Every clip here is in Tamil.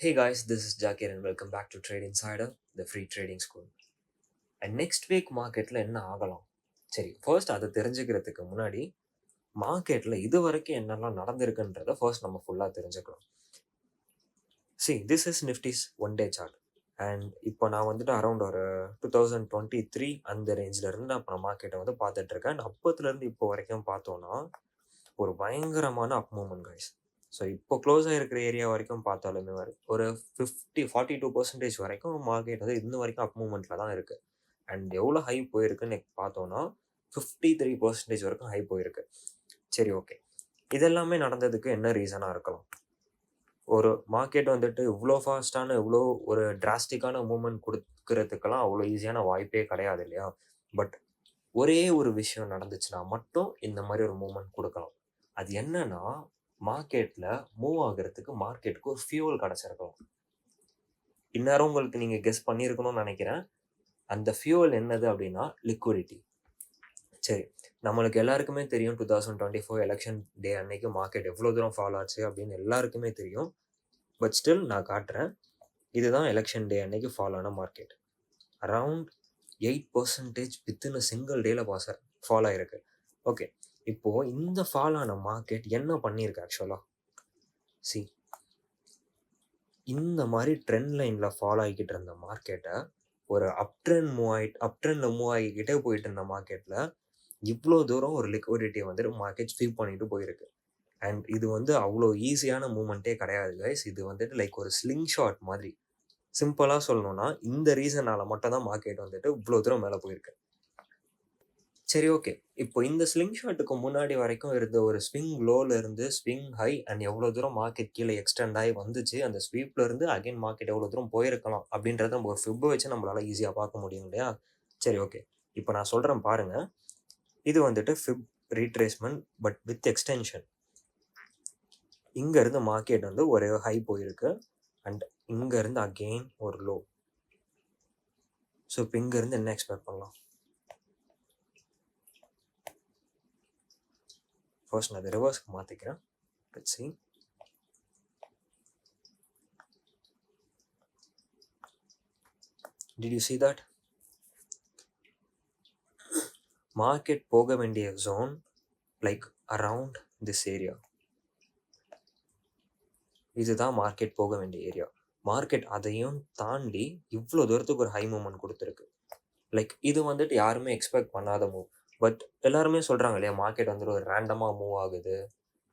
Hey guys, this is Jakir and welcome back to Trade Insider, the free trading school. And next week மார்க்கெட்டில் என்ன ஆகலாம்? சரி ஃபர்ஸ்ட் அதை தெரிஞ்சுக்கிறதுக்கு முன்னாடி மார்க்கெட்டில் இது வரைக்கும் என்னெல்லாம் நடந்திருக்குன்றதை ஃபர்ஸ்ட் நம்ம ஃபுல்லாக தெரிஞ்சுக்கலாம் see this is Nifty's one day chart and இப்போ நான் வந்துட்டு அரௌண்ட் ஒரு டூ தௌசண்ட் டுவெண்ட்டி த்ரீ அந்த ரேஞ்சிலருந்து நான் இப்போ நான் மார்க்கெட்டை வந்து பார்த்துட்ருக்கேன் அண்ட் அப்போத்துலேருந்து இப்போ வரைக்கும் பார்த்தோன்னா ஒரு பயங்கரமான அப் மூமெண்ட் கைஸ் ஸோ இப்போ க்ளோஸ் ஆகிருக்கிற ஏரியா வரைக்கும் பார்த்தாலுமே வரை ஒரு ஃபிஃப்டி ஃபார்ட்டி டூ பர்சன்டேஜ் வரைக்கும் மார்க்கெட் வந்து இன்ன வரைக்கும் அப் மூமெண்ட்டில் தான் இருக்குது அண்ட் எவ்வளோ ஹை போயிருக்குன்னு பார்த்தோன்னா ஃபிஃப்டி த்ரீ பர்சன்டேஜ் வரைக்கும் ஹை போயிருக்கு. சரி ஓகே இதெல்லாமே நடந்ததுக்கு என்ன ரீசனாக இருக்கலாம்? ஒரு மார்க்கெட் வந்துட்டு இவ்வளோ ஃபாஸ்ட்டான இவ்வளோ ஒரு டிராஸ்டிக்கான மூமெண்ட் கொடுக்கறதுக்கெல்லாம் அவ்வளோ ஈஸியான வாய்ப்பே கிடையாது இல்லையா? பட் ஒரே ஒரு விஷயம் நடந்துச்சுன்னா மட்டும் இந்த மாதிரி ஒரு மூமெண்ட் கொடுக்கலாம். அது என்னன்னா மார்க்கெட்டில் மூவ் ஆகுறதுக்கு மார்க்கெட்டுக்கு ஒரு ஃபியூவல் கிடச்சிருக்கலாம் இந்நேரம் உங்களுக்கு நீங்கள் கெஸ் பண்ணியிருக்கணும்னு நினைக்கிறேன். அந்த ஃபியூவல் என்னது அப்படின்னா லிக்விடிட்டி சரி நம்மளுக்கு எல்லாருக்குமே தெரியும் two thousand twenty four election day அன்னைக்கு மார்க்கெட் எவ்வளோ தூரம் ஃபாலோ ஆச்சு அப்படின்னு எல்லாருக்குமே தெரியும். பட் ஸ்டில் நான் காட்டுறேன் இதுதான் எலெக்ஷன் டே அன்னைக்கு ஃபாலோ ஆன market around eight percentage within single டேல பாஸ் ஃபாலோ ஆயிருக்கு. ஓகே இப்போ இந்த ஃபால் ஆன மார்க்கெட் என்ன பண்ணியிருக்கு ஆக்சுவலாக சி இந்த மாதிரி ட்ரெண்ட் லைனில் ஃபாலோ ஆகிக்கிட்டு இருந்த மார்க்கெட்டை ஒரு அப் ட்ரெண்ட் மூவ் ஆகி அப் ட்ரெண்டில் மூவ் ஆகிக்கிட்டே போயிட்டு இருந்த மார்க்கெட்டில் இவ்வளோ தூரம் ஒரு லிக்விடிட்டியை வந்துட்டு மார்க்கெட் ஃபீல் பண்ணிட்டு போயிருக்கு. அண்ட் இது வந்து அவ்வளோ ஈஸியான மூமெண்ட்டே கிடையாது கைஸ் இது வந்துட்டு லைக் ஒரு ஸ்லிங் ஷாட் மாதிரி சிம்பிளாக சொல்லணும்னா இந்த ரீசனால் மட்டும் தான் மார்க்கெட் வந்துட்டு இவ்வளோ தூரம் மேலே போயிருக்கு. சரி ஓகே. இப்போ இந்த ஸ்லிங் ஷாட்டுக்கு முன்னாடி வரைக்கும் இருந்த ஒரு ஸ்விங் லோல இருந்து ஸ்விங் ஹை அண்ட் எவ்வளோ தூரம் மார்க்கெட் கீழே எக்ஸ்டெண்ட் ஆகி வந்துச்சு அந்த ஸ்வீப்ல இருந்து அகைன் மார்க்கெட் எவ்வளோ தூரம் போயிருக்கலாம் அப்படின்றத நம்ம ஒரு ஃபிப் வச்சு நம்மளால ஈஸியாக பார்க்க முடியும் இல்லையா? சரி ஓகே. இப்போ நான் சொல்கிறேன் பாருங்க. இது வந்துட்டு fib retracement but with extension. இங்கேருந்து மார்க்கெட் வந்து ஒரு ஹை போயிருக்கு அண்ட் இங்கேருந்து அகெயின் ஒரு லோ. ஸோ இப்போ இங்கேருந்து என்ன எக்ஸ்பெக்ட் பண்ணலாம்? ஃபர்ஸ்ட் நான் அதை ரிவர்ஸ்க்கு மாற்றிக்கிறேன் let's did you see that market போக வேண்டிய zone like around this area இதுதான் மார்க்கெட் போக வேண்டிய ஏரியா மார்க்கெட் அதையும் தாண்டி இவ்வளோ தூரத்துக்கு ஒரு ஹை மூமெண்ட் கொடுத்துருக்கு. லைக் இது வந்துட்டு யாருமே எக்ஸ்பெக்ட் பண்ணாத மூவ் பட் எல்லாருமே சொல்கிறாங்க இல்லையா மார்க்கெட் வந்துட்டு ஒரு ரேண்டமாக மூவ் ஆகுது.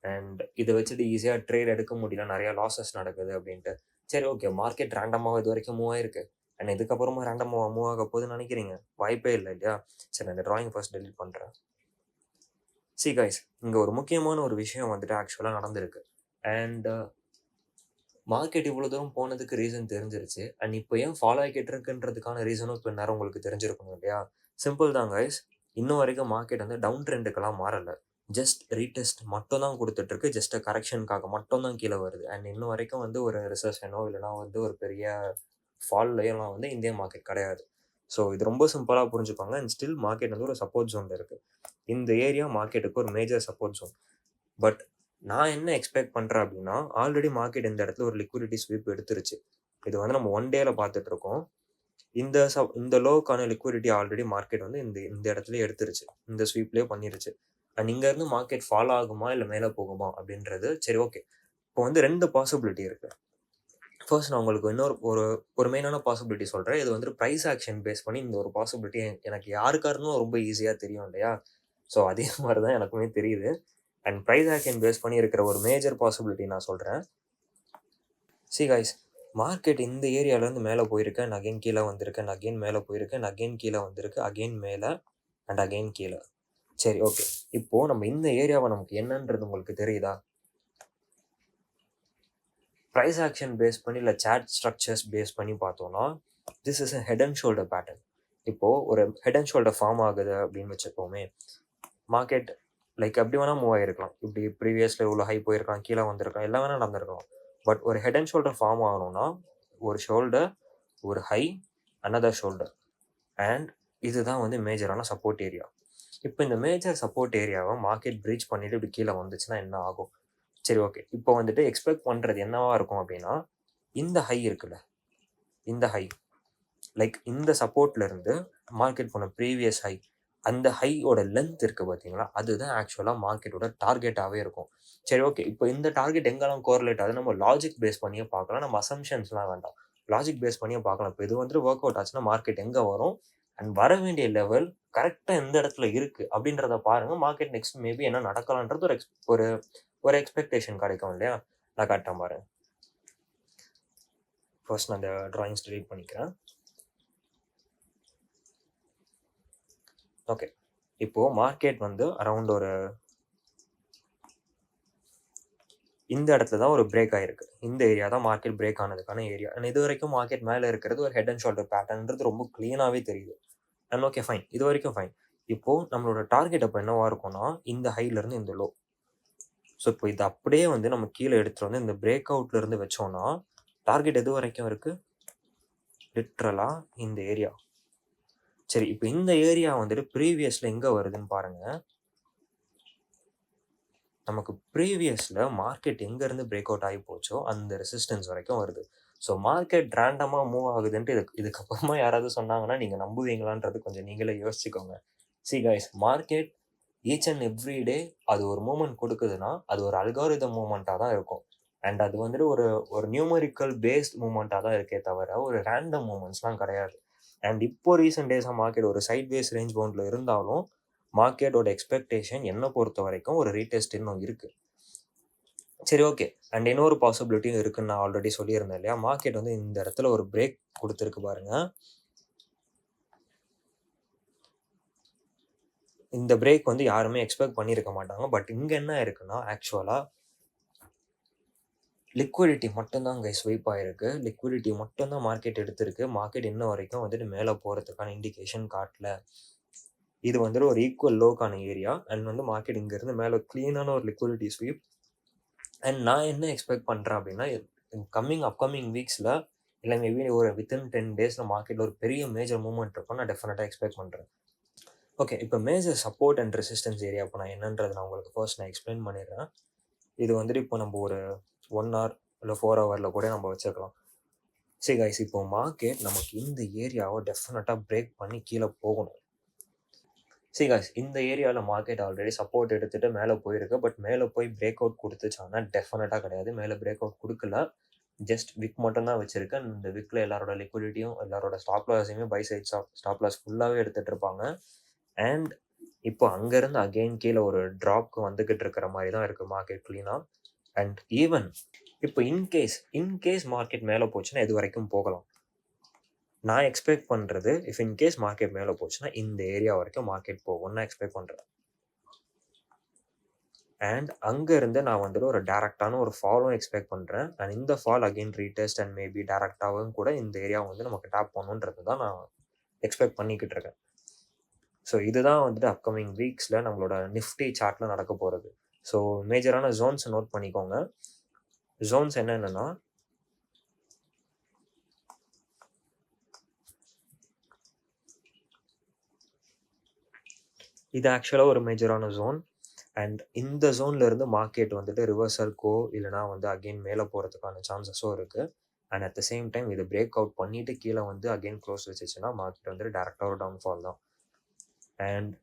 அண்ட் இதை வச்சுட்டு ஈஸியாக ட்ரேட் எடுக்க முடியல நிறையா லாஸஸ் நடக்குது அப்படின்ட்டு. சரி ஓகே மார்க்கெட் ரேண்டமாக இது வரைக்கும் மூவ் ஆயிருக்கு. அண்ட் இதுக்கப்புறமா ரேண்டமாக மூவ் ஆக போகுதுன்னு நினைக்கிறீங்க? வாய்ப்பே இல்லை இல்லையா? சரி அந்த ட்ராயிங் ஃபர்ஸ்ட் டெலிட் பண்ணுறேன் சி கைஸ் இங்கே ஒரு முக்கியமான ஒரு விஷயம் வந்துட்டு ஆக்சுவலாக நடந்திருக்கு. அண்ட் மார்க்கெட் இவ்வளோ தூரம் போனதுக்கு ரீசன் தெரிஞ்சிருச்சு. அண்ட் இப்போ ஏன் ஃபாலோ ஆகிட்டு இருக்குன்றதுக்கான ரீசனும் இப்போ நேரம் உங்களுக்கு தெரிஞ்சிருக்கணும் இல்லையா? சிம்பிள் தான் கைஸ் இன்னும் வரைக்கும் மார்க்கெட் வந்து டவுன் ட்ரெண்டுக்கெல்லாம் மாறலை. ஜஸ்ட் ரீடெஸ்ட் மட்டும் தான் கொடுத்துட்ருக்கு ஜஸ்ட் கரெக்ஷனுக்காக மட்டும் தான் கீழே வருது. அண்ட் இன்னும் வரைக்கும் வந்து ஒரு ரிசர்ஷனோ இல்லைனா வந்து ஒரு பெரிய ஃபால்லையெல்லாம் வந்து இந்திய மார்க்கெட் கிடையாது. ஸோ இது ரொம்ப சிம்பிளாக புரிஞ்சுப்பாங்க அண்ட் ஸ்டில் மார்க்கெட் வந்து ஒரு சப்போர்ட் ஜோனில் இருக்குது இந்த ஏரியா மார்க்கெட்டுக்கு ஒரு மேஜர் சப்போர்ட் ஜோன் பட் நான் என்ன எக்ஸ்பெக்ட் பண்ணுறேன் அப்படின்னா ஆல்ரெடி மார்க்கெட் இந்த இடத்துல ஒரு லிக்விடிட்டி ஸ்வீப் எடுத்துருச்சு. இது வந்து நம்ம ஒன் டேல பார்த்துட்டு இருக்கோம் இந்த ச இந்த லோவுக்கான லிக்விடிட்டி ஆல்ரெடி மார்க்கெட் வந்து இந்த இந்த இடத்துல எடுத்துருச்சு. இந்த ஸ்வீப்லேயே பண்ணிருச்சு. அண்ட் இங்கேருந்து மார்க்கெட் ஃபாலோ ஆகுமா இல்லை மேலே போகுமா அப்படின்றது சரி ஓகே இப்போ வந்து ரெண்டு பாசிபிலிட்டி இருக்குது ஃபர்ஸ்ட் நான் உங்களுக்கு இன்னொரு ஒரு ஒரு மெயினான பாசிபிலிட்டி சொல்கிறேன் இது வந்துட்டு ப்ரைஸ் ஆக்ஷன் பேஸ் பண்ணி இந்த ஒரு பாசிபிலிட்டி எனக்கு யாருக்காருன்னு ரொம்ப ஈஸியாக தெரியும் இல்லையா? ஸோ அதே மாதிரி தான் எனக்குமே தெரியுது. அண்ட் ப்ரைஸ் ஆக்ஷன் பேஸ் பண்ணி இருக்கிற ஒரு மேஜர் பாசிபிலிட்டி நான் சொல்கிறேன் சி கைஸ் மார்க்கெட் இந்த ஏரியாவிலேருந்து மேலே போயிருக்கேன் அகெயின் கீழே வந்திருக்கேன் அகைன் மேலே போயிருக்கேன் அகைன் கீழே வந்திருக்கு அகைன் மேலே அண்ட் அகைன் கீழே. சரி ஓகே இப்போது நம்ம இந்த ஏரியாவை நமக்கு என்னன்றது உங்களுக்கு தெரியுதா? ப்ரைஸ் ஆக்ஷன் பேஸ் பண்ணி இல்லை சேட் ஸ்ட்ரக்சர்ஸ் பேஸ் பண்ணி பார்த்தோன்னா this is a head and shoulder pattern இப்போது ஒரு ஹெட் அண்ட் ஷோல்டர் ஃபார்ம் ஆகுது அப்படின்னு வச்சுப்போமே மார்க்கெட் லைக் எப்படி வேணால் மூவ் ஆகிருக்கலாம் இப்படி ப்ரீவியஸில் இவ்வளோ ஹை போயிருக்கலாம் கீழே வந்திருக்கலாம் எல்லாம் வேணால் நடந்திருக்கலாம். பட் ஒரு ஹெட் அண்ட் ஷோல்டர் ஃபார்ம் ஆகணும்னா ஒரு ஷோல்டர் ஒரு ஹை அனதர் ஷோல்டர் அண்ட் இதுதான் வந்து மேஜரான சப்போர்ட் ஏரியா இப்போ இந்த மேஜர் சப்போர்ட் ஏரியாவை மார்க்கெட் பிரீச் பண்ணிட்டு இப்படி கீழே வந்துச்சுன்னா என்ன ஆகும்? சரி ஓகே இப்போ வந்துட்டு எக்ஸ்பெக்ட் பண்ணுறது என்னவா இருக்கும் அப்படின்னா இந்த ஹை இருக்குல்ல. இந்த ஹை லைக் இந்த சப்போர்ட்லேருந்து மார்க்கெட் போன ப்ரீவியஸ் ஹை அந்த ஹையோட லென்த் இருக்குது பார்த்தீங்களா? அதுதான் ஆக்சுவலாக மார்க்கெட்டோட டார்கெட்டாகவே இருக்கும். சரி ஓகே இப்போ இந்த டார்கெட் எங்கெல்லாம் கோரிலேட் ஆகுது நம்ம லாஜிக் பேஸ் பண்ணியே பார்க்கலாம். நம்ம அசம்ஷன்ஸ்லாம் வேண்டாம். லாஜிக் பேஸ் பண்ணியே பார்க்கலாம். இப்போ இது வந்துட்டு ஒர்க் அவுட் ஆச்சுன்னா மார்க்கெட் எங்கே வரும்? அண்ட் வர வேண்டிய லெவல் கரெக்டாக எந்த இடத்துல இருக்குது அப்படின்றத பாருங்கள் மார்க்கெட் நெக்ஸ்ட் மேபி என்ன நடக்கலான்றது ஒரு எக்ஸ் ஒரு ஒரு எக்ஸ்பெக்டேஷன் கிடைக்கும் இல்லையா? நான் காட்டேன் பாருங்க. ஃபர்ஸ்ட் நான் அந்த ட்ராயிங்ஸ் ரீட் பண்ணிக்கிறேன். ஓகே இப்போ மார்க்கெட் வந்து அரவுண்ட் ஒரு இந்த இடத்துல தான் ஒரு பிரேக் ஆயிருக்கு. இந்த ஏரியா தான் மார்க்கெட் பிரேக் ஆனதுக்கான ஏரியா அண்ட் இது வரைக்கும் மார்க்கெட் மேலே இருக்கிறது ஒரு ஹெட் அண்ட் ஷோல்டர் பேட்டர்ன்றது ரொம்ப க்ளீனாகவே தெரியுது. அண்ட் ஓகே ஃபைன் இது வரைக்கும் ஃபைன் இப்போது நம்மளோட டார்கெட் அப்போ என்னவா இருக்கும்னா இந்த ஹைலேருந்து இந்த லோ ஸோ இப்போ இது அப்படியே வந்து நம்ம கீழே எடுத்துகிட்டு வந்து இந்த பிரேக் அவுட்லேருந்து வச்சோம்னா டார்கெட் எது வரைக்கும் இருக்குது லிட்ரலாக இந்த ஏரியா சரி இப்போ இந்த ஏரியா வந்துட்டு ப்ரீவியஸ்ல எங்க வருதுன்னு பாருங்க. நமக்கு ப்ரீவியஸ்ல மார்க்கெட் எங்க இருந்து பிரேக் அவுட் ஆகி போச்சோ அந்த ரெசிஸ்டன்ஸ் வரைக்கும் வருது. ஸோ மார்க்கெட் ரேண்டமாக மூவ் ஆகுதுன்ட்டு இதுக்கு இதுக்கப்புறமா யாராவது சொன்னாங்கன்னா நீங்கள் நம்புவீங்களான்றது கொஞ்சம் நீங்களே யோசிச்சுக்கோங்க. See guys market each and every day அது ஒரு மூமெண்ட் கொடுக்குதுன்னா அது ஒரு அல்காரிதம் மூமெண்ட்டாக தான் இருக்கும். அண்ட் அது வந்துட்டு ஒரு ஒரு நியூமரிக்கல் பேஸ்ட் மூமெண்ட்டாக தான் இருக்கே தவிர ஒரு ரேண்டம் மூமெண்ட்ஸ்லாம் கிடையாது. அண்ட் இப்போ ரீசெண்ட் டேஸாக மார்க்கெட் ஒரு சைட் வேஸ் ரேஞ்ச் பவுண்டில் இருந்தாலும் மார்க்கெட்டோட எக்ஸ்பெக்டேஷன் என்னை பொறுத்த வரைக்கும் ஒரு ரீடெஸ்ட் இன்னும் இருக்குது சரி ஓகே அண்ட் இன்னொரு பாசிபிலிட்டியும் இருக்குன்னு நான் ஆல்ரெடி சொல்லியிருந்தேன் இல்லையா? மார்க்கெட் வந்து இந்த இடத்துல ஒரு பிரேக் கொடுத்துருக்கு பாருங்க. இந்த பிரேக் வந்து யாருமே எக்ஸ்பெக்ட் பண்ணியிருக்க மாட்டாங்க. பட் இங்கே என்ன இருக்குன்னா ஆக்சுவலாக லிக்விடிட்டி மட்டும்தான் அங்கே ஸ்வைப் ஆகிருக்கு லிக்விடிட்டி மட்டும்தான் மார்க்கெட் எடுத்திருக்கு. மார்க்கெட் இன்ன வரைக்கும் வந்துட்டு மேலே போகிறதுக்கான இண்டிகேஷன் காட்டல. இது வந்துட்டு ஒரு ஈக்குவல் லோக்கான ஏரியா அண்ட் வந்து மார்க்கெட் இங்கேருந்து மேலே க்ளீனான ஒரு லிக்விடிட்டி ஸ்வீப் அண்ட் நான் என்ன எக்ஸ்பெக்ட் பண்ணுறேன் அப்படின்னா கம்மிங் அப்கமிங் வீக்ஸில் இல்லை மேபி ஒரு வித்தின் டென் டேஸில் மார்க்கெட்டில் ஒரு பெரிய மேஜர் மூவ்மெண்ட் இருக்கும் நான் டெஃபினட்டாக எக்ஸ்பெக்ட் பண்ணுறேன் ஓகே இப்போ major support and resistance area இப்போ நான் என்னன்றது நான் உங்களுக்கு ஃபர்ஸ்ட் நான் எக்ஸ்பிளைன் பண்ணிடுறேன். இது வந்துட்டு இப்போ நம்ம ஒரு ஒன் ஹவர் இல்லை ஃபோர் ஹவரில் கூட நம்ம வச்சுக்கலாம் சரி கைஸ் இப்போ மார்க்கெட் நமக்கு இந்த ஏரியாவை டெஃபினட்டாக பிரேக் பண்ணி கீழே போகணும். சரி கைஸ் இந்த ஏரியாவில் மார்க்கெட் ஆல்ரெடி சப்போர்ட் எடுத்துகிட்டு மேலே போயிருக்கு. பட் மேலே போய் பிரேக் அவுட் கொடுத்துச்சானா டெஃபினட்டாக கிடையாது. மேலே பிரேக் அவுட் கொடுக்கல ஜஸ்ட் விக் மட்டும் தான் இந்த விக்கில் எல்லாரோட லிக்விடிட்டியும் எல்லாரோட ஸ்டாப் லாஸையுமே பை சைட் ஸ்டாப் லாஸ் ஃபுல்லாகவே எடுத்துகிட்டு இருப்பாங்க. அண்ட் இப்போ அங்கேருந்து அகெயின் கீழே ஒரு ட்ராப்க்கு வந்துக்கிட்டு இருக்கிற மாதிரி தான் இருக்குது மார்க்கெட் க்ளீனாக அண்ட் ஈவன் இப்போ in case in case market மேலே போச்சுன்னா இது வரைக்கும் போகலாம். நான் எக்ஸ்பெக்ட் பண்ணுறது இஃப் இன்கேஸ் மார்க்கெட் மேலே போச்சுன்னா இந்த ஏரியா வரைக்கும் மார்க்கெட் போகும்னு நான் எக்ஸ்பெக்ட் பண்ணுறேன் அண்ட் அங்கேருந்து நான் வந்துட்டு ஒரு டேரக்டான ஒரு ஃபாலும் எக்ஸ்பெக்ட் பண்ணுறேன் அண்ட் இந்த fall again retest and maybe டேரக்டாகவும் கூட இந்த ஏரியா வந்து நமக்கு டேப் பண்ணுன்றது தான் நான் எக்ஸ்பெக்ட் பண்ணிக்கிட்டு இருக்கேன். ஸோ இதுதான் வந்துட்டு அப்கமிங் வீக்ஸில் நம்மளோட நிஃப்டி சார்ட்டில் நடக்க போகிறது ஸோ மேஜரான ஜோன்ஸ் நோட் பண்ணிக்கோங்க. ஜோன்ஸ் என்னென்னா இது ஆக்சுவலாக ஒரு மேஜரான ஜோன் அண்ட் இந்த ஜோன்லேருந்து மார்க்கெட் வந்துட்டு ரிவர்சல்க்கோ இல்லைனா வந்து அகெயின் மேலே போகிறதுக்கான சான்சஸும் இருக்குது and at the same time இது பிரேக் அவுட் பண்ணிட்டு கீழே வந்து அகெயின் க்ளோஸ் வச்சுச்சுன்னா மார்க்கெட் வந்துட்டு டேரெக்டாக ஒரு டவுன்ஃபால் தான். அண்ட்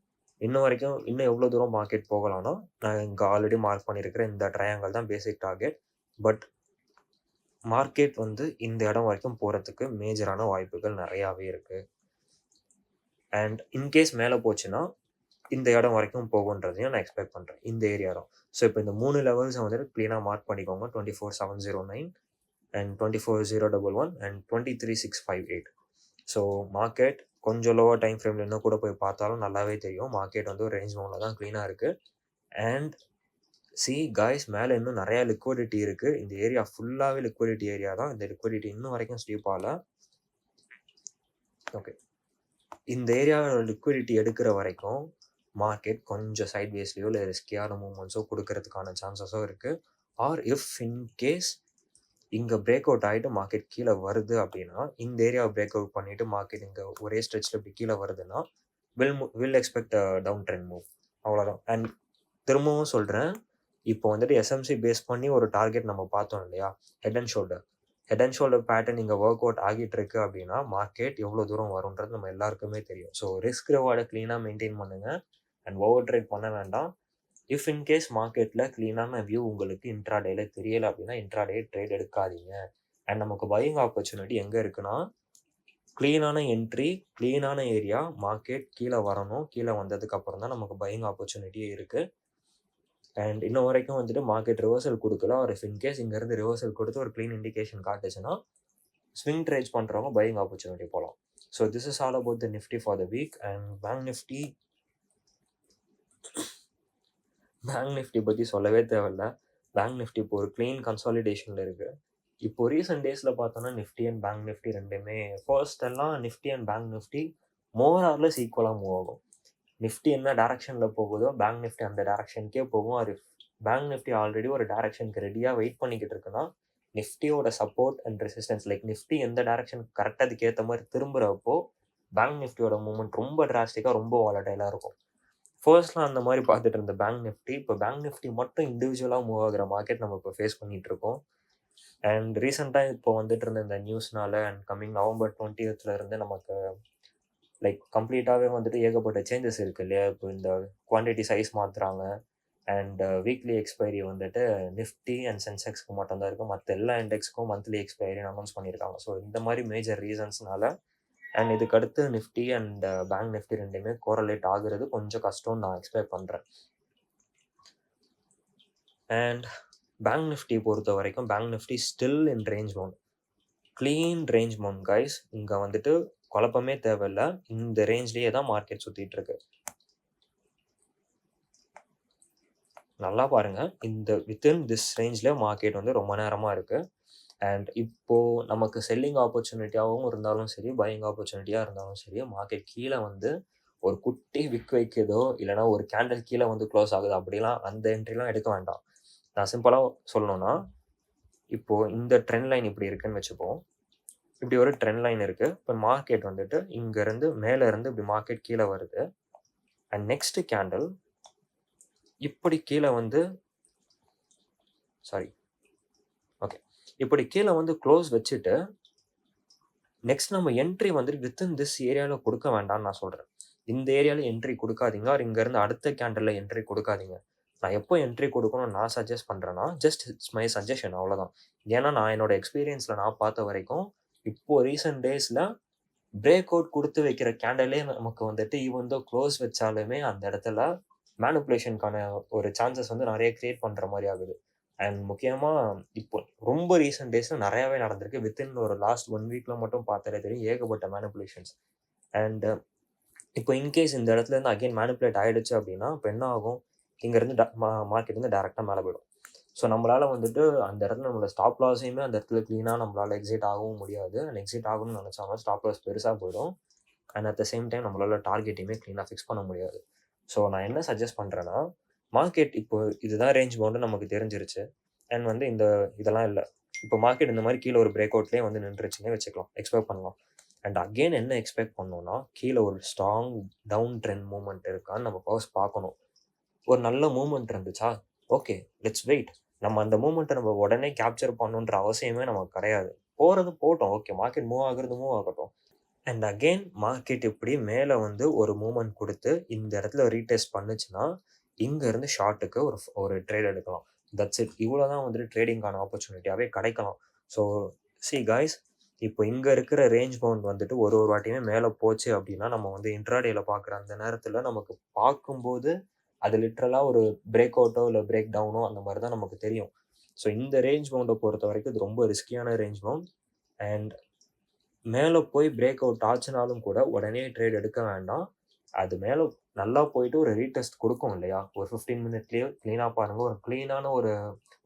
இன்ன வரைக்கும் இன்னும் எவ்வளோ தூரம் மார்க்கெட் போகலாம்னா நான் இங்கே ஆல்ரெடி மார்க் பண்ணியிருக்கிற இந்த ட்ரையாங்கல் தான் பேசிக் டார்கெட் பட் மார்க்கெட் வந்து இந்த இடம் வரைக்கும் போகிறதுக்கு மேஜரான வாய்ப்புகள் நிறையாவே இருக்குது அண்ட் இன்கேஸ் மேலே போச்சுன்னா இந்த இடம் வரைக்கும் போகுன்றதையும் நான் எக்ஸ்பெக்ட் பண்ணுறேன் இந்த ஏரியா ஸோ இப்போ இந்த மூணு லெவல்ஸை வந்துட்டு க்ளீனாக மார்க் பண்ணிக்கோங்க. Twenty four seven zero nine and twenty four zero double one and twenty three six five eight so market கொஞ்சம் லோவாக டைம் ஃப்ரேமில் இன்னும் கூட போய் பார்த்தாலும் நல்லாவே தெரியும். மார்க்கெட் வந்து ஒரு ரேஞ்ச் மோனில் தான் க்ளீனாக இருக்குது அண்ட் சி காய்ஸ் மேலே இன்னும் நிறையா லிக்விடிட்டி இருக்குது இந்த ஏரியா ஃபுல்லாகவே லிக்விடிட்டி ஏரியா தான். இந்த லிக்விடிட்டி இன்னும் வரைக்கும் ஸ்டீப் ஆகல. ஓகே இந்த ஏரியாவோட லிக்விடிட்டி எடுக்கிற வரைக்கும் மார்க்கெட் கொஞ்சம் சைட் வேஸ்லேயோ இல்லை ரிஸ்கியான மூவ்மெண்ட்ஸோ கொடுக்கறதுக்கான சான்சஸோ இருக்குது ஆர் இஃப் இன் கேஸ் இங்கே பிரேக் அவுட் ஆகிட்டு மார்க்கெட் கீழே வருது அப்படின்னா இந்த ஏரியாவை பிரேக் அவுட் பண்ணிட்டு மார்க்கெட் இங்கே ஒரே ஸ்ட்ரெச்சில் இப்படி கீழே வருதுன்னா will will expect down trend move அவ்வளோதான் அண்ட் திரும்பவும் சொல்கிறேன் இப்போ வந்துட்டு எஸ்எம்சி பேஸ் பண்ணி ஒரு டார்கெட் நம்ம பார்த்தோம் இல்லையா? Head and shoulder head and shoulder pattern இங்கே ஒர்க் அவுட் ஆகிட்டு இருக்கு அப்படின்னா மார்க்கெட் எவ்வளோ தூரம் வரும்ன்றது நம்ம எல்லாருக்குமே தெரியும். ஸோ ரிஸ்க் ரிவார்டை க்ளீனாக மெயின்டைன் பண்ணுங்கள் அண்ட் ஓவர் ட்ரேட் பண்ண வேண்டாம். இஃப் இன்கேஸ் மார்க்கெட்டில் க்ளீனான வியூ உங்களுக்கு இன்ட்ராடேல தெரியலை அப்படின்னா இன்ட்ராடே ட்ரேட் எடுக்காதீங்க. அண்ட் நமக்கு பையிங் ஆப்பர்ச்சுனிட்டி எங்கே இருக்குன்னா க்ளீனான என்ட்ரி க்ளீனான ஏரியா மார்க்கெட் கீழே வரணும். கீழே வந்ததுக்கு அப்புறம் தான் நமக்கு பையிங் ஆப்பர்ச்சுனிட்டியே இருக்குது அண்ட் இன்ன வரைக்கும் வந்துட்டு மார்க்கெட் ரிவர்சல் கொடுக்கல. ஒரு இன்கேஸ் இங்கேருந்து ரிவர்சல் கொடுத்து ஒரு க்ளீன் இண்டிகேஷன் காட்டுச்சுன்னா ஸ்விங் ட்ரேட்ஸ் பண்ணுறவங்க பையிங் ஆப்பர்ச்சுனிட்டி போகலாம் so this is all about the Nifty for the week and bank Nifty bank Nifty பற்றி சொல்லவே தேவையில்ல. பேங்க் நிஃப்டி இப்போ ஒரு க்ளீன் கன்சாலிடேஷனில் இருக்குது இப்போ ரீசெண்ட் டேஸில் பார்த்தோன்னா நிஃப்டி அண்ட் பேங்க் நிஃப்டி ரெண்டுமே ஃபர்ஸ்ட் எல்லாம் Nifty and bank Nifty more or less ஈக்குவலாக மூவ் ஆகும். நிஃப்டி என்ன டேரக்ஷனில் போகுதோ பேங்க் நிஃப்டி அந்த டேரக்ஷனுக்கே போகும். அது பேங்க் நிஃப்டி ஆல்ரெடி ஒரு டேரக்ஷனுக்கு ரெடியாக வெயிட் பண்ணிக்கிட்டு இருக்குன்னா நிஃப்டியோட support and resistance like Nifty எந்த டேரக்ஷன் கரெக்டாக அதுக்கேற்ற மாதிரி திரும்புகிறப்போ பேங்க் நிஃப்டியோட மூமெண்ட் ரொம்ப டிராஸ்டிக்காக ரொம்ப வாலட்டைலாக இருக்கும். ஃபர்ஸ்ட்லாம் அந்த மாதிரி பார்த்துட்டு இருந்த பேங்க் நிஃப்டி இப்போ பேங்க் நிஃப்டி மட்டும் இண்டிவிஜுவலாக மூவ் ஆகிற மார்க்கெட் நம்ம இப்போ ஃபேஸ் பண்ணிட்டு இருக்கோம். அண்ட் ரீசெண்டாக இப்போ வந்துட்டு இருந்த இந்த நியூஸ்னால அண்ட் கம்மிங் நவம்பர் டுவெண்ட்டியத்தில் இருந்து நமக்கு லைக் கம்ப்ளீட்டாகவே வந்துட்டு ஏகப்பட்ட சேஞ்சஸ் இருக்கு இல்லையா? இப்போ இந்த குவான்டிட்டி சைஸ் மாற்றுறாங்க அண்ட் வீக்லி எக்ஸ்பைரி வந்துட்டு நிஃப்டி அண்ட் சென்செக்ஸ்க்கு மட்டும்தான் இருக்கும் மற்ற எல்லா இண்டெக்ஸ்க்கும் மந்த்லி எக்ஸ்பைரி அனௌன்ஸ் பண்ணியிருக்காங்க ஸோ இந்த மாதிரி மேஜர் ரீசன்ஸ்னால அண்ட் இதுக்கு அடுத்து நிஃப்டி அண்ட் பேங்க் நிஃப்டி ரெண்டுமே கோரலேட் ஆகுறது கொஞ்சம் கஷ்டம்னு நான் எக்ஸ்பெக்ட் பண்ணுறேன் அண்ட் பேங்க் நிஃப்டி பொறுத்த வரைக்கும் bank Nifty still in range Mon clean range மோன் கைஸ் இங்கே வந்துட்டு குழப்பமே தேவையில்ல. இந்த ரேஞ்ச்லேயே தான் மார்க்கெட் சுற்றிட்டு இருக்கு. நல்லா பாருங்க. இந்த வித்தின் திஸ் ரேஞ்சில் மார்க்கெட் வந்து ரொம்ப நேரமாக இருக்குது அண்ட் இப்போது நமக்கு செல்லிங் ஆப்பர்ச்சுனிட்டியாகவும் இருந்தாலும் சரி பையிங் ஆப்பர்ச்சுனிட்டியாக இருந்தாலும் சரி மார்க்கெட் கீழே வந்து ஒரு குட்டி விக் வைக்குதோ இல்லைனா ஒரு கேண்டில் கீழே வந்து க்ளோஸ் ஆகுது அப்படிலாம் அந்த என்ட்ரிலாம் எடுக்க வேண்டாம். நான் சிம்பிளாக சொல்லணும்னா இப்போது இந்த ட்ரெண்ட் லைன் இப்படி இருக்குன்னு வச்சுப்போம். இப்படி ஒரு ட்ரெண்ட் லைன் இருக்குது இப்போ மார்க்கெட் வந்துட்டு இங்கேருந்து மேலேருந்து இப்படி மார்க்கெட் கீழே வருது. அண்ட் நெக்ஸ்ட் கேண்டில் இப்படி கீழே வந்து சாரி இப்படி கீழே வந்து க்ளோஸ் வச்சுட்டு நெக்ஸ்ட் நம்ம என்ட்ரி வந்துட்டு வித்தின் திஸ் ஏரியாவில் கொடுக்க வேண்டாம்னு நான் சொல்கிறேன் இந்த ஏரியாவில் என்ட்ரி கொடுக்காதீங்க. அவர் இங்கேருந்து அடுத்த கேண்டலில் என்ட்ரி கொடுக்காதீங்க. நான் எப்போ என்ட்ரி கொடுக்கணும்னு நான் சஜஸ்ட் பண்ணுறேன்னா ஜஸ்ட் இட்ஸ் மை சஜஷன் அவ்வளோதான் ஏன்னா நான் என்னோட எக்ஸ்பீரியன்ஸில் நான் பார்த்த வரைக்கும் இப்போ ரீசெண்ட் டேஸில் பிரேக் அவுட் கொடுத்து வைக்கிற கேண்டலே நமக்கு வந்துட்டு ஈவன் தோ க்ளோஸ் வச்சாலுமே அந்த இடத்துல மேனுப்புலேஷனுக்கான ஒரு சான்சஸ் வந்து நிறைய க்ரியேட் பண்ணுற மாதிரி ஆகுது. அண்ட் முக்கியமாக இப்போ ரொம்ப ரீசெண்ட் டேஸில் நிறையாவே நடந்திருக்கு. வித்தின் ஒரு லாஸ்ட் ஒன் வீக்கில் மட்டும் பார்த்தாலே தெரியும் ஏகப்பட்ட மேனுப்புலேஷன்ஸ் அண்ட் இப்போ இன்கேஸ் இந்த இடத்துல இருந்து அகைன் மேனிப்புலேட் ஆகிடுச்சு அப்படின்னா இப்போ என்ன ஆகும்? இங்கேருந்து மா மார்க்கெட் வந்து டேரெக்டாக மேலே போயிடும். ஸோ நம்மளால் வந்துட்டு அந்த இடத்துல நம்மளோட ஸ்டாப் லாஸையுமே அந்த இடத்துல க்ளீனாக நம்மளால் எக்ஸிட் ஆகவும் முடியாது. அண்ட் எக்ஸிட் ஆகணும்னு நினச்சாலும் ஸ்டாப் லாஸ் பெருசாக போயிடும். And at the same time நம்மளால் டார்கெட்டையுமே க்ளீனாக ஃபிக்ஸ் பண்ண முடியாது. ஸோ நான் என்ன சஜஸ்ட் பண்ணுறேன்னா மார்க்கெட் இப்போ இதுதான் ரேஞ்ச் பவுண்டு நமக்கு தெரிஞ்சிருச்சு. அண்ட் வந்து இந்த இதெல்லாம் இல்லை. இப்போ மார்க்கெட் இந்த மாதிரி கீழே ஒரு பிரேக் அவுட்லேயே வந்து நின்றுச்சுன்னே வச்சுக்கலாம். எக்ஸ்பெக்ட் பண்ணலாம். அண்ட் அகெயின் என்ன எக்ஸ்பெக்ட் பண்ணோம்னா கீழே ஒரு ஸ்ட்ராங் டவுன் ட்ரெண்ட் மூமெண்ட் இருக்கான்னு நம்ம ஃபர்ஸ்ட் பார்க்கணும். ஒரு நல்ல மூமெண்ட் இருந்துச்சா? ஓகே லெட்ஸ் வெயிட் நம்ம அந்த மூமெண்ட்டை நம்ம உடனே கேப்சர் பண்ணணுன்ற அவசியமே நமக்கு கிடையாது. போகிறது போட்டோம். ஓகே மார்க்கெட் மூவ் ஆகுறது மூவ் ஆகட்டும். அண்ட் அகெயின் மார்க்கெட் இப்படி மேலே வந்து ஒரு மூமெண்ட் கொடுத்து இந்த இடத்துல ரீடெஸ்ட் பண்ணுச்சுன்னா இங்கேருந்து ஷார்ட்டுக்கு ஒரு ஒரு ட்ரேட் எடுக்கலாம். தட்ஸ் இட் இவ்வளோ தான் வந்துட்டு ட்ரேடிங்கான ஆப்பர்ச்சுனிட்டியாகவே கிடைக்கலாம். ஸோ சி காய்ஸ் இப்போ இங்கே இருக்கிற ரேஞ்ச் பவுண்ட் வந்துட்டு ஒரு ஒரு வாட்டியுமே மேலே போச்சு அப்படின்னா நம்ம வந்து இன்ட்ராடேல பார்க்குற அந்த நேரத்தில் நமக்கு பார்க்கும்போது அது லிட்ரலாக ஒரு பிரேக் அவுட்டோ இல்லை பிரேக் டவுனோ அந்த மாதிரி தான் நமக்கு தெரியும். ஸோ இந்த ரேஞ்ச் பவுண்டை பொறுத்த வரைக்கும் இது ரொம்ப ரிஸ்கியான ரேஞ்ச் பவுண்ட் அண்ட் மேலே போய் பிரேக் அவுட் ஆச்சுனாலும் கூட உடனே ட்ரேட் எடுக்க வேண்டாம். அது மேலே நல்லா போயிட்டு ஒரு ரீடெஸ்ட் கொடுக்கும் இல்லையா? ஒரு ஃபிஃப்டீன் மினிட்லேயே க்ளீனாக பாருங்கள் ஒரு க்ளீனான ஒரு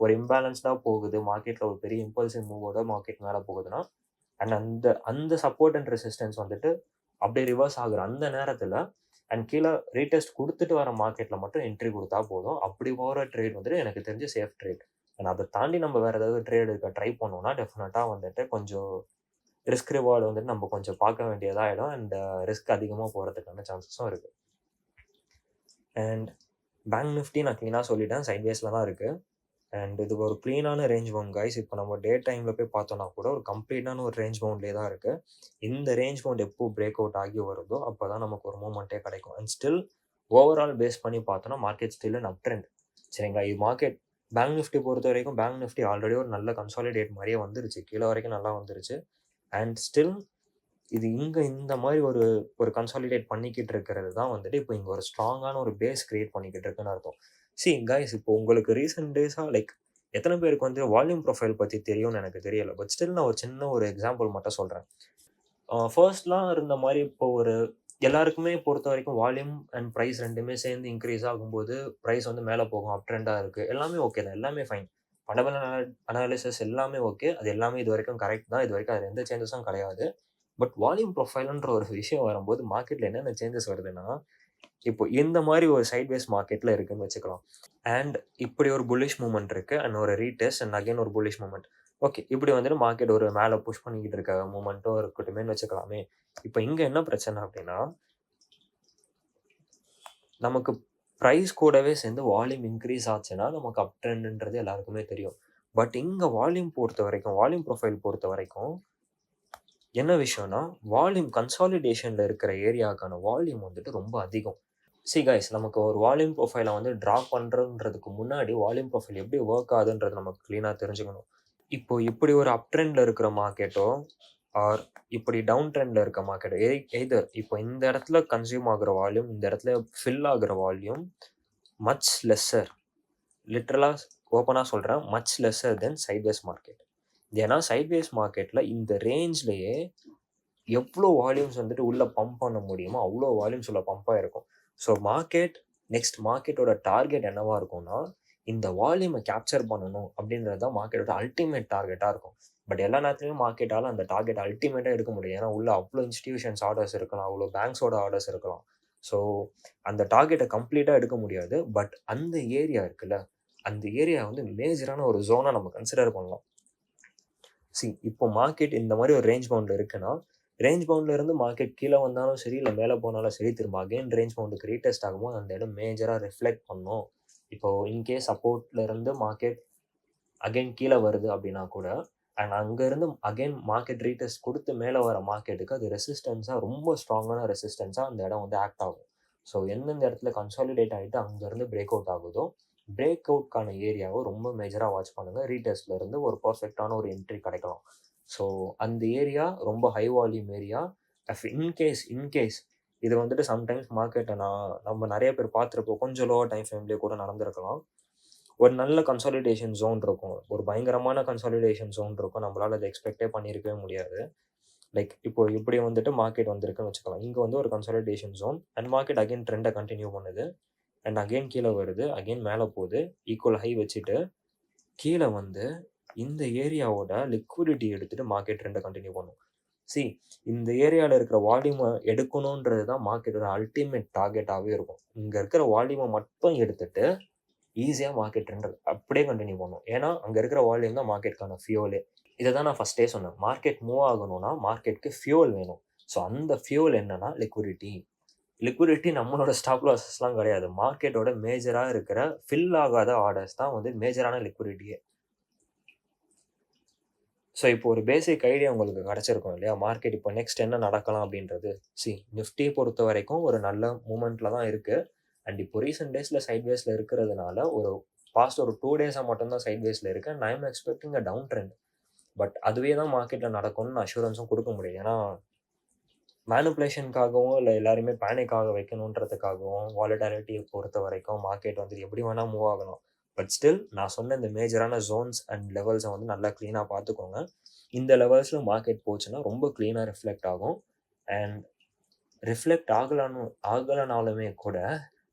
ஒரு இம்பேலன்ஸ்டாக போகுது. மார்க்கெட்டில் ஒரு பெரிய இம்பல்சிவ் மூவோட மார்க்கெட் மேலே போகுதுன்னா அண்ட் அந்த அந்த சப்போர்ட் அண்ட் ரெசிஸ்டன்ஸ் வந்துட்டு அப்படியே ரிவர்ஸ் ஆகுற அந்த நேரத்தில் அண்ட் கீழே ரீடெஸ்ட் கொடுத்துட்டு வர மார்க்கெட்டில் மட்டும் என்ட்ரி கொடுத்தா போதும். அப்படி போகிற ட்ரேட் வந்துட்டு எனக்கு தெரிஞ்ச சேஃப் ட்ரேட் அண்ட் அதை தாண்டி நம்ம வேறு ஏதாவது ட்ரேட் இருக்க ட்ரை பண்ணோம்னா டெஃபினட்டாக வந்துட்டு கொஞ்சம் ரிஸ்க் ரிவார்டு வந்துட்டு நம்ம கொஞ்சம் பார்க்க வேண்டியதாகிடும் அண்ட் ரிஸ்க் அதிகமாக போகிறதுக்கான சான்சஸும் இருக்குது அண்ட் பேங்க் நிஃப்டி நான் க்ளீனாக சொல்லிட்டேன். சைட்வேஸில் தான் இருக்குது அண்ட் இது ஒரு க்ளீனான ரேஞ்ச் பவுண்ட் கைஸ் இப்போ நம்ம டே டைமில் போய் பார்த்தோம்னா கூட ஒரு கம்ப்ளீட்டான ஒரு ரேஞ்ச் பவுண்ட்லேயே தான் இருக்குது இந்த ரேஞ்ச் பவுண்ட் எப்போ பிரேக் அவுட் ஆகி வருதோ அப்போ தான் நமக்கு ஒரு மூமெண்ட்டே கிடைக்கும். அண்ட் ஸ்டில் ஓவரால் பேஸ் பண்ணி பார்த்தோன்னா மார்க்கெட் ஸ்டில் அப் ட்ரெண்ட் சரிங்களா? இது மார்க்கெட் பேங்க் நிஃப்டி பொறுத்த வரைக்கும் பேங்க் நிஃப்டி ஆல்ரெடி ஒரு நல்ல கன்சாலிடேட் மாதிரியே வந்துருச்சு. கீழே வரைக்கும் நல்லா வந்துருச்சு. அண்ட் ஸ்டில் இது இங்கே இந்த மாதிரி ஒரு ஒரு கன்சாலிடேட் பண்ணிக்கிட்டு இருக்கிறது தான் வந்துட்டு இப்போ இங்கே ஒரு ஸ்ட்ராங்கான ஒரு பேஸ் கிரியேட் பண்ணிக்கிட்டு இருக்குன்னு அர்த்தம். சி கைஸ் இப்போ உங்களுக்கு ரீசெண்ட் டேஸாக லைக் எத்தனை பேருக்கு வந்து வால்யூம் ப்ரொஃபைல் பற்றி தெரியும்னு எனக்கு தெரியல. பட் ஸ்டில் நான் ஒரு சின்ன ஒரு எக்ஸாம்பிள் மட்டும் சொல்கிறேன் ஃபர்ஸ்ட்லாம் இருந்த மாதிரி இப்போ ஒரு எல்லாருக்குமே பொறுத்த வரைக்கும் வால்யூம் அண்ட் ப்ரைஸ் ரெண்டுமே சேர்ந்து இன்க்ரீஸ் ஆகும்போது ப்ரைஸ் வந்து மேலே போகும் அப் ட்ரெண்டாக இருக்குது எல்லாமே ஓகே தான். எல்லாமே ஃபைன் ஃபண்டமெண்டல் அனாலிசிஸ் எல்லாமே ஓகே அது எல்லாமே இது வரைக்கும் கரெக்ட் தான். இது வரைக்கும் அது எந்த சேஞ்சஸும் கிடையாது. பட் வால்யூம் ப்ரொஃபைல்ன்ற ஒரு விஷயம் வரும்போது மார்க்கெட்டில் என்னென்ன சேஞ்சஸ் வருதுன்னா இப்போ இந்த மாதிரி ஒரு சைட் வேஸ் மார்க்கெட்டில் இருக்குன்னு வச்சுக்கலாம். அண்ட் இப்படி ஒரு புல்லிஷ் மூமெண்ட் இருக்குது அண்ட் ஒரு ரீடெஸ்ட் அண்ட் அகைன் ஒரு புல்லிஷ் மூமெண்ட் ஓகே இப்படி வந்துட்டு மார்க்கெட் ஒரு மேலே புஷ் பண்ணிக்கிட்டு இருக்க மூமெண்ட்டும் இருக்கட்டுமேன்னு வச்சுக்கலாமே. இப்போ இங்கே என்ன பிரச்சனை அப்படின்னா நமக்கு ப்ரைஸ் கூடவே சேர்ந்து வால்யூம் இன்க்ரீஸ் ஆச்சுன்னா நமக்கு அப் ட்ரெண்டுன்றது எல்லாருக்குமே தெரியும். பட் இங்கே வால்யூம் பொறுத்த வரைக்கும் வால்யூம் ப்ரொஃபைல் பொறுத்த வரைக்கும் என்ன விஷயம்னா வால்யூம் கன்சாலிடேஷனில் இருக்கிற ஏரியாவுக்கான வால்யூம் வந்துட்டு ரொம்ப அதிகம். சி கைஸ் நமக்கு ஒரு வால்யூம் ப்ரொஃபைலை வந்து ட்ரா பண்ணுறதுன்றதுக்கு முன்னாடி வால்யூம் ப்ரொஃபைல் எப்படி ஒர்க் ஆகுதுன்றது நமக்கு க்ளீனாக தெரிஞ்சுக்கணும். இப்போ இப்படி ஒரு அப் ட்ரெண்டில் இருக்கிற மார்க்கெட்டோ ஆர் இப்படி டவுன் ட்ரெண்டில் இருக்க மார்க்கெட் எய்தர் இப்போ இந்த இடத்துல கன்சியூம் ஆகிற வால்யூம் இந்த இடத்துல ஃபில் ஆகிற வால்யூம் மச் லெஸ்ஸர் லிட்ரலாக ஓப்பனாக சொல்கிறேன் much lesser than sideways market ஏன்னா சைட்வேஸ் மார்க்கெட்டில் இந்த ரேஞ்ச்லேயே எவ்வளோ வால்யூம்ஸ் வந்துட்டு உள்ளே பம்ப் பண்ண முடியுமோ அவ்வளோ வால்யூம்ஸ் உள்ள பம்பாக இருக்கும். ஸோ மார்க்கெட் நெக்ஸ்ட் மார்க்கெட்டோட டார்கெட் என்னவாக இருக்கும்னா இந்த வால்யூமை கேப்சர் பண்ணணும் அப்படின்றது தான் மார்க்கெட்டோட அல்டிமேட் டார்கெட்டாக இருக்கும். பட் எல்லா நேரத்துலையும் மார்க்கெட்டால் அந்த டார்கெட் அல்டிமேட்டாக எடுக்க முடியும் ஏன்னா உள்ள அவ்வளோ இன்ஸ்டியூஷன்ஸ் ஆர்டர்ஸ் இருக்கலாம். அவ்வளோ பேங்க்ஸோட ஆர்டர்ஸ் இருக்கலாம். ஸோ அந்த டார்கெட்டை கம்ப்ளீட்டாக எடுக்க முடியாது. பட் அந்த ஏரியா இருக்குல்ல அந்த ஏரியா வந்து மேஜரான ஒரு ஜோனாக நம்ம கன்சிடர் பண்ணலாம். சி இப்போ மார்க்கெட் இந்த மாதிரி ஒரு ரேஞ்ச் பவுண்டில் இருக்குன்னா ரேஞ்ச் பவுண்டில் இருந்து மார்க்கெட் கீழே வந்தாலும் சரி இல்லை மேலே போனாலும் சரி திரும்ப அகைன் ரேஞ்ச் பவுண்டுக்கு ரீடெஸ்ட் ஆகும்போது அந்த இடம் மேஜராக ரிஃப்ளெக்ட் பண்ணும். இப்போ இன்கேஸ் சப்போர்ட்ல இருந்து மார்க்கெட் அகைன் கீழே வருது அப்படின்னா கூட அண்ட் அங்கேருந்து அகைன் மார்க்கெட் ரீடெஸ்ட் கொடுத்து மேலே வர மார்க்கெட்டுக்கு அது ரெசிஸ்டன்ஸாக ரொம்ப ஸ்ட்ராங்கான ரெசிஸ்டன்ஸாக அந்த இடம் வந்து ஆக்ட் ஆகும். ஸோ எந்தெந்த இடத்துல கன்சாலிடேட் ஆகிட்டு அங்கேருந்து பிரேக் அவுட் ஆகுதோ பிரேக் அவுட்கான ஏரியாவை ரொம்ப மேஜராக வாட்ச் பண்ணுங்கள் ரீடெஸ்ட்லேருந்து ஒரு பர்ஃபெக்டான ஒரு என்ட்ரி கிடைக்கலாம். ஸோ அந்த ஏரியா ரொம்ப ஹை வால்யூம் ஏரியா அஃப் இன்கேஸ் இன்கேஸ் இது வந்துட்டு சம்டைம்ஸ் மார்க்கெட்டை நான் நம்ம நிறைய பேர் பார்த்துருப்போம். கொஞ்சம் லோ டைம் ஃப்ரேம்லேயே கூட நடந்திருக்கலாம். ஒரு நல்ல கன்சாலிடேஷன் ஜோன் இருக்கும். ஒரு பயங்கரமான கன்சாலிடேஷன் ஜோன் இருக்கும். நம்மளால் அதை எக்ஸ்பெக்டே பண்ணியிருக்கவே முடியாது. லைக் இப்போ இப்படி வந்துட்டு மார்க்கெட் வந்திருக்குன்னு வச்சுக்கலாம். இங்கே வந்து ஒரு consolidation zone and market again ட்ரெண்டை continue பண்ணுது. அண்ட் அகைன் கீழே வருது. அகைன் மேலே போகுது. ஈக்குவல் ஹை வச்சுட்டு கீழே வந்து இந்த ஏரியாவோட லிக்விடிட்டி எடுத்துகிட்டு மார்க்கெட் ட்ரெண்டை கண்டினியூ பண்ணும். சி இந்த ஏரியாவில் இருக்கிற வால்யூமை எடுக்கணுன்றது தான் மார்க்கெட்டோட அல்டிமேட் டார்கெட்டாகவே இருக்கும். இங்கே இருக்கிற வால்யூமை மட்டும் எடுத்துட்டு ஈஸியாக மார்க்கெட் ட்ரெண்ட் அப்படியே கண்டினியூ பண்ணும். ஏன்னா அங்கே இருக்கிற வால்யூம் தான் மார்க்கெட்டுக்கான ஃபியூலே இதை தான் நான் ஃபஸ்ட்டே சொன்னேன். மார்க்கெட் மூவ் ஆகணும்னா மார்க்கெட்டுக்கு ஃபியூல் வேணும். ஸோ அந்த ஃபியூல் என்னன்னா லிக்விடிட்டி லிக்விடிட்டி நம்மளோட ஸ்டாப் லாஸஸ்லாம் கிடையாது. மார்க்கெட்டோட மேஜராக இருக்கிற ஃபில் ஆகாத ஆர்டர்ஸ் தான் வந்து மேஜரான லிக்விடிட்டியே ஸோ இப்போ ஒரு பேசிக் ஐடியா உங்களுக்கு கிடச்சிருக்கும் இல்லையா? மார்க்கெட் இப்போ நெக்ஸ்ட் என்ன நடக்கலாம் அப்படின்றது? சி நிஃப்டி பொறுத்த வரைக்கும் ஒரு நல்ல மூமெண்ட்டில் தான் இருக்குது அண்ட் இப்போ ரீசெண்ட் டேஸில் சைட் வேஸில் இருக்கிறதுனால ஒரு பாஸ்ட் ஒரு டூ டேஸாக மட்டும்தான் சைட் வேஸில் இருக்குது and I am expecting a down trend but அதுவே தான் மார்க்கெட்டில் நடக்கும்னு அஷூரன்ஸும் கொடுக்க முடியும். ஏன்னா மேனுப்புலேஷனுக்காகவும் இல்லை எல்லாருமே பேனிக்காக வைக்கணுன்றதுக்காகவும் வாலட்டாலிட்டியை பொறுத்த வரைக்கும் மார்க்கெட் வந்து எப்படி வேணால் மூவ் ஆகணும். பட் ஸ்டில் நான் சொன்ன இந்த மேஜரான ஜோன்ஸ் அண்ட் லெவல்ஸை வந்து நல்லா க்ளீனாக பார்த்துக்கோங்க. இந்த லெவல்ஸில் மார்க்கெட் போச்சுன்னா ரொம்ப க்ளீனாக ரிஃப்ளெக்ட் ஆகும். அண்ட் ரிஃப்ளெக்ட் ஆகலான்னு ஆகலைனாலுமே கூட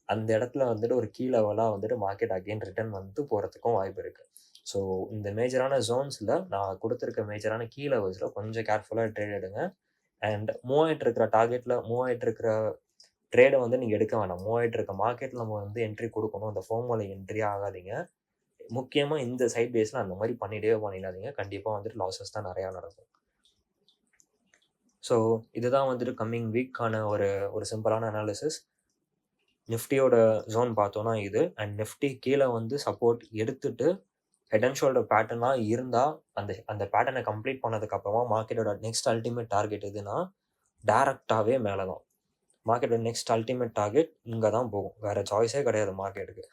அந்த இடத்துல வந்துட்டு ஒரு கீ லெவலாக வந்துட்டு மார்க்கெட் அகெயின் ரிட்டர்ன் வந்து போகிறதுக்கும் வாய்ப்பு இருக்குது ஸோ இந்த மேஜரான ஜோன்ஸில் நான் கொடுத்துருக்க மேஜரான கீ லெவல்ஸில் கொஞ்சம் கேர்ஃபுல்லாக ட்ரேட் எடுங்க. அண்ட் மூவ் ஆகிட்டு இருக்கிற டார்கெட்டில் மூவ் ஆகிட்டு இருக்கிற ட்ரேடை வந்து நீங்கள் எடுக்க வேண்டாம் மூவ் ஆகிட்டு இருக்க மார்க்கெட்டில் நம்ம வந்து என்ட்ரி கொடுக்கணும். அந்த ஃபோமில் என்ட்ரி ஆகாதீங்க. முக்கியமாக இந்த சைட் பேஸில் அந்த மாதிரி பண்ணிடவே பண்ணிடாதீங்க. கண்டிப்பாக வந்துட்டு லாஸஸ் தான் நிறையா நடக்கும். ஸோ இதுதான் வந்துட்டு கம்மிங் வீக்கான ஒரு ஒரு சிம்பிளான அனாலிசிஸ் நிஃப்டியோட ஜோன் பார்த்தோன்னா இது. அண்ட் நிஃப்டி கீழே வந்து சப்போர்ட் எடுத்துட்டு ஹெட் அண்ட் ஷோல்டர் பேட்டர்னாக இருந்தால் அந்த அந்த பேட்டர்னை கம்ப்ளீட் பண்ணதுக்கப்புறமா மார்க்கெட்டோட நெக்ஸ்ட் அல்டிமேட் டார்கெட் எதுனா டேரெக்டாகவே மேலே தான் மார்க்கெட்டோட நெக்ஸ்ட் அல்டிமேட் டார்கெட் இங்கே தான் போகும். வேறு சாய்ஸே கிடையாது மார்க்கெட்டுக்கு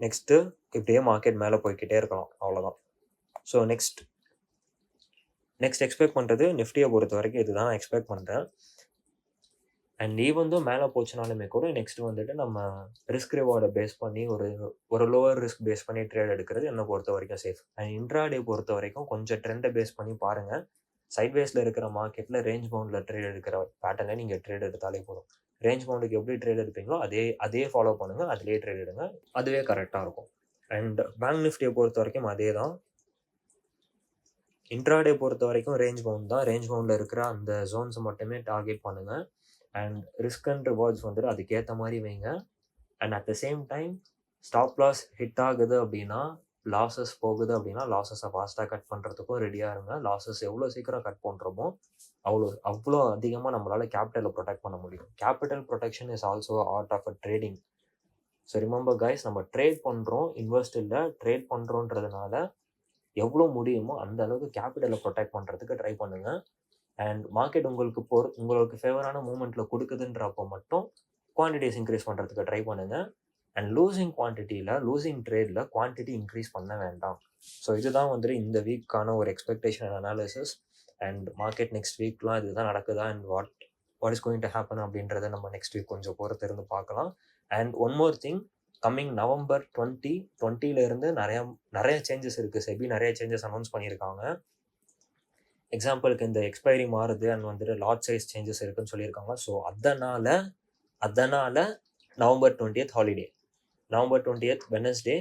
நெக்ஸ்ட்டு இப்படியே மார்க்கெட் மேலே போய்க்கிட்டே இருக்கலாம். அவ்வளோதான் ஸோ நெக்ஸ்ட் நெக்ஸ்ட் எக்ஸ்பெக்ட் பண்ணுறது நிஃப்டியை பொறுத்த வரைக்கும் இதுதான் எக்ஸ்பெக்ட் பண்ணுறேன் அண்ட் ஈவன் வந்து மேலே போச்சுனாலுமே கூட நெக்ஸ்ட் வந்துட்டு நம்ம ரிஸ்க் ரிவார்டை பேஸ் பண்ணி ஒரு ஒரு லோவர் ரிஸ்க் பேஸ் பண்ணி ட்ரேட் எடுக்கிறது என்னை பொறுத்த வரைக்கும் சேஃப் அண்ட் இன்ட்ராடே பொறுத்த வரைக்கும் கொஞ்சம் ட்ரெண்டை பேஸ் பண்ணி பாருங்கள் சைட்வேஸில் இருக்கிற மார்க்கெட்டில் ரேஞ்ச் பவுண்டில் ட்ரேட் எடுக்கிற பேட்டர்னை நீங்கள் ட்ரேட் எடுத்தாலே போதும். ரேஞ்ச் பவுண்டுக்கு எப்படி ட்ரேட் எடுப்பீங்களோ அதே அதே ஃபாலோ பண்ணுங்கள் அதிலே ட்ரேட் எடுங்க. அதுவே கரெக்டாக இருக்கும். அண்ட் பேங்க் நிஃப்டியை பொறுத்த வரைக்கும் அதே தான் இன்ட்ராடே பொறுத்த வரைக்கும் ரேஞ்ச் பவுண்ட் தான். ரேஞ்ச் பவுண்டில் இருக்கிற அந்த ஜோன்ஸை மட்டுமே டார்கெட் பண்ணுங்கள் அண்ட் ரிஸ்க் அண்ட் ரிவார்ட்ஸ் வந்துட்டு அதுக்கேற்ற மாதிரி வைங்க. And at the same time stop loss hit ஆகுது அப்படின்னா லாஸஸ் போகுது அப்படின்னா லாஸஸை ஃபாஸ்ட்டாக கட் பண்ணுறதுக்கும் ரெடியாக இருங்க. லாஸஸ் எவ்வளோ சீக்கிரம் கட் பண்ணுறோமோ அவ்வளோ அவ்வளோ அதிகமாக நம்மளால் கேபிட்டலை ப்ரொடெக்ட் பண்ண முடியும். Capital protection is also art of a trading so remember guys நம்ம ட்ரேட் பண்ணுறோம் இன்வெஸ்ட் இல்லை ட்ரேட் பண்ணுறோன்றதுனால எவ்வளோ முடியுமோ அந்த அளவுக்கு கேபிட்டலை ப்ரொடெக்ட் பண்ணுறதுக்கு ட்ரை பண்ணுங்கள் அண்ட் மார்க்கெட் உங்களுக்கு போ உங்களுக்கு ஃபேவரான மூமெண்ட்டில் கொடுக்குதுன்றப்போ மட்டும் குவான்டிட்டிஸ் இன்க்ரீஸ் பண்ணுறதுக்கு ட்ரை பண்ணுங்கள் அண்ட் லூசிங் குவான்டிட்டியில் லூசிங் ட்ரேடில் குவான்டிட்டி இன்க்ரீஸ் பண்ண வேண்டாம். ஸோ இதுதான் வந்துட்டு இந்த வீக்கான ஒரு expectation analysis and market next வீக்லாம் இதுதான் நடக்குதா? And what what is going to happen அப்படின்றத நம்ம நெக்ஸ்ட் வீக் கொஞ்சம் பொறுத்து இருந்து பார்க்கலாம் and one more thing coming November twenty டுவெண்ட்டிலேருந்து நிறையா நிறைய சேஞ்சஸ் இருக்குது செபி நிறைய சேஞ்சஸ் அனௌன்ஸ் பண்ணியிருக்காங்க. எக்ஸாம்பிளுக்கு இந்த எக்ஸ்பைரி மாறுது அண்ட் வந்துட்டு லாட் சைஸ் சேஞ்சஸ் இருக்குன்னு சொல்லியிருக்காங்க. ஸோ அதனால் அதனால் November twentieth holiday November twentieth Wednesday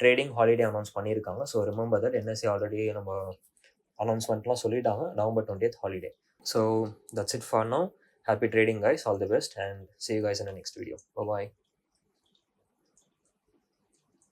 trading holiday announce பண்ணியிருக்காங்க. So remember that NSC already நம்ம அனௌன்ஸ்மெண்ட்லாம் சொல்லிட்டாங்க. November twentieth holiday so that's it for now happy trading guys all the best and see guys in next video bye